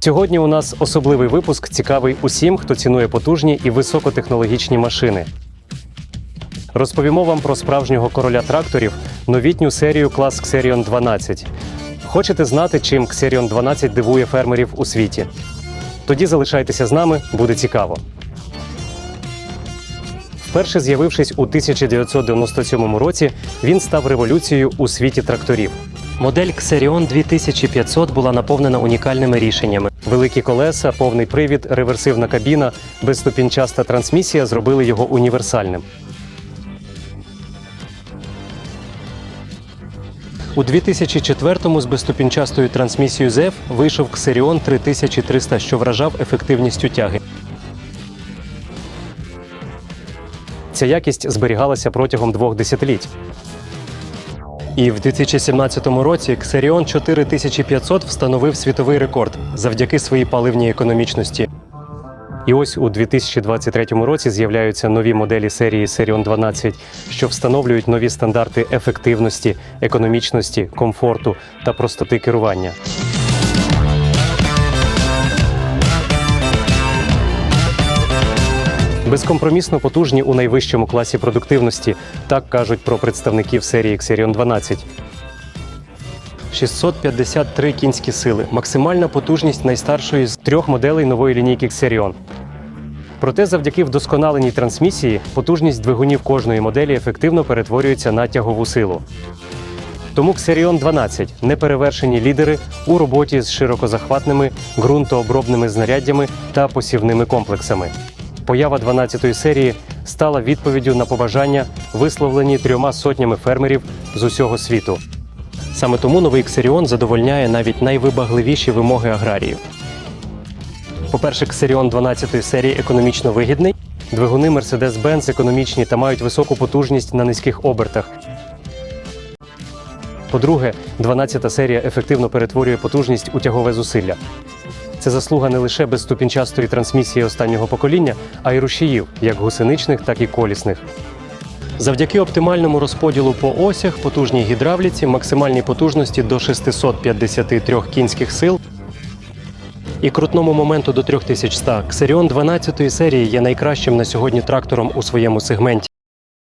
Сьогодні у нас особливий випуск, цікавий усім, хто цінує потужні і високотехнологічні машини. Розповімо вам про справжнього короля тракторів, новітню серію клас Xerion 12. Хочете знати, чим Xerion 12 дивує фермерів у світі? Тоді залишайтеся з нами, буде цікаво. Вперше з'явившись у 1997 році, він став революцією у світі тракторів. Модель Xerion 2500 була наповнена унікальними рішеннями. Великі колеса, повний привід, реверсивна кабіна, безступінчаста трансмісія зробили його універсальним. У 2004-му з безступінчастою трансмісією ZF вийшов Xerion 3300, що вражав ефективністю тяги. Ця якість зберігалася протягом двох десятиліть. І в 2017 році Xerion 4500 встановив світовий рекорд завдяки своїй паливній економічності. І ось у 2023 році з'являються нові моделі серії Serion 12, що встановлюють нові стандарти ефективності, економічності, комфорту та простоти керування. Безкомпромісно потужні у найвищому класі продуктивності, так кажуть про представників серії Xerion 12. 653 кінські сили максимальна потужність найстаршої з трьох моделей нової лінійки Xerion. Проте, завдяки вдосконаленій трансмісії, потужність двигунів кожної моделі ефективно перетворюється на тягову силу. Тому Xerion 12 неперевершені лідери у роботі з широкозахватними ґрунтообробними знаряддями та посівними комплексами. Поява 12-ї серії стала відповіддю на побажання, висловлені трьома сотнями фермерів з усього світу. Саме тому новий Xerion задовольняє навіть найвибагливіші вимоги аграріїв. По-перше, Xerion 12-ї серії економічно вигідний. Двигуни Mercedes-Benz економічні та мають високу потужність на низьких обертах. По-друге, 12 серія ефективно перетворює потужність у тягове зусилля. Це заслуга не лише безступінчастої трансмісії останнього покоління, а й рушіїв, як гусеничних, так і колісних. Завдяки оптимальному розподілу по осях, потужній гідравліці, максимальній потужності до 653 кінських сил і крутному моменту до 3100, Xerion 12 серії є найкращим на сьогодні трактором у своєму сегменті.